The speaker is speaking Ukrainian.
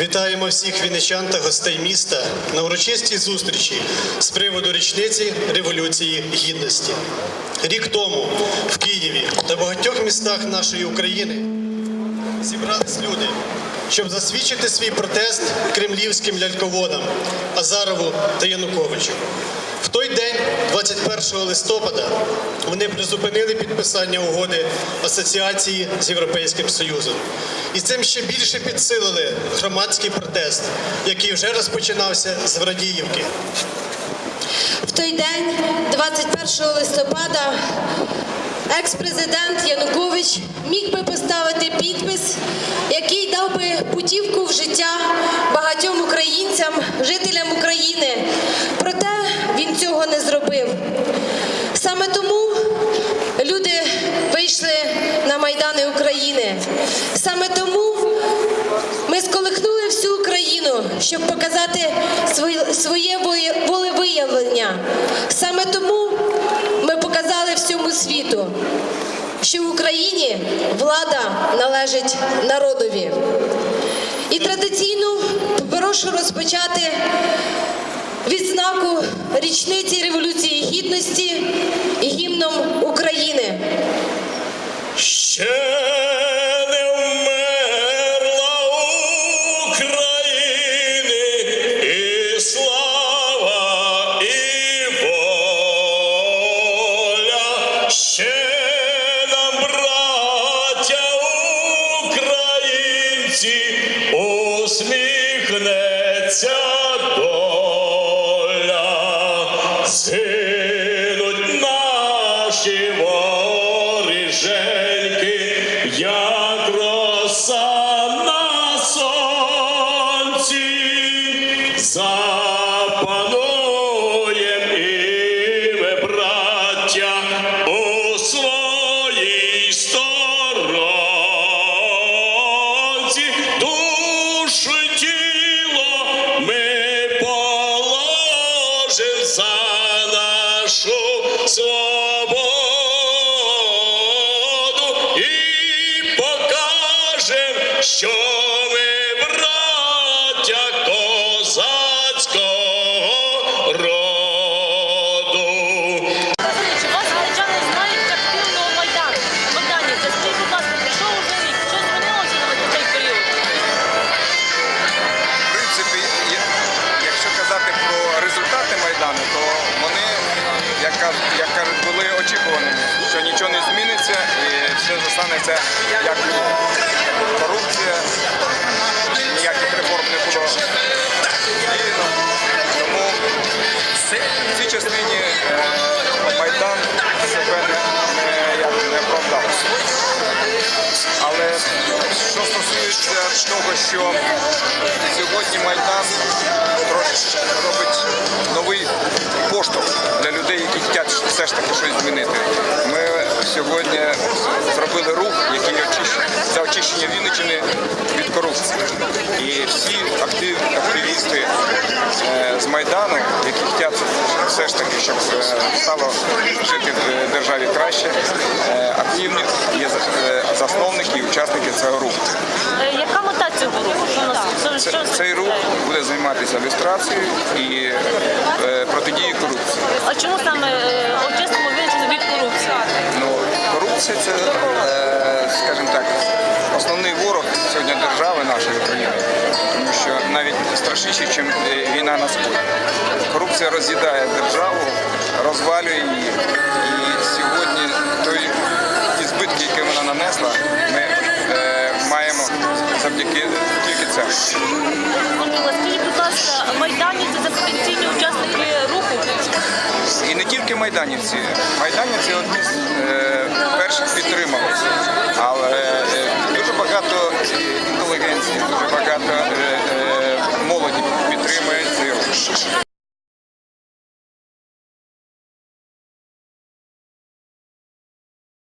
Вітаємо всіх вінничан та гостей міста на урочистій зустрічі з приводу річниці Революції Гідності. Рік тому в Києві та багатьох містах нашої України зібрались люди, щоб засвідчити свій протест кремлівським ляльководам Азарову та Януковичу. В той день, 21 листопада, вони призупинили підписання угоди асоціації з Європейським Союзом. І цим ще більше підсилили громадський протест, який вже розпочинався з Врадіївки. В той день, 21 листопада, екс-президент Янукович міг би поставити підпис, який дав би путівку в життя багатьом українцям, жителям України. Проте він цього не зробив. Саме тому люди вийшли на майдани України. Саме тому ми сколихнули всю Україну, щоб показати своє, волевиявлення. Саме тому ми показали всьому світу, що в Україні влада належить народові. І традиційно прошу розпочати відзнаку річниці Революції Гідності роса на все зостанеться як корупція, ніяких реформ не було. Тому в цій частині е, Майдан себе не, не, оправдав. Але що стосується того, що сьогодні Майдан робить новий поштовх для людей, які хочуть все ж таки щось змінити. Сьогодні зробили рух, який очищує за очищення Вінниччини від корупції. І всі актив, активісти е, з Майдану, які хочуть все ж таки, щоб е, стало жити в державі краще, е, активні є засновники і учасники цього руху. Яка мета цього руху? Цей рух буде займатися люстрацією і протидією корупції. А чому саме очистимо Вінниччину від корупції? Ну, це, е, скажімо так, основний ворог сьогодні держави нашої України, тому що навіть страшніше, ніж війна на сході. Корупція роз'їдає державу, розвалює її. І сьогодні той ті збитки, які вона нанесла, ми е, маємо завдяки тільки це. Скажіть, будь ласка, майданівці це потенційні учасники майданівці. Майданівці одні з е, перших підтрималися, але е, дуже багато інтелігенції, дуже багато. Е,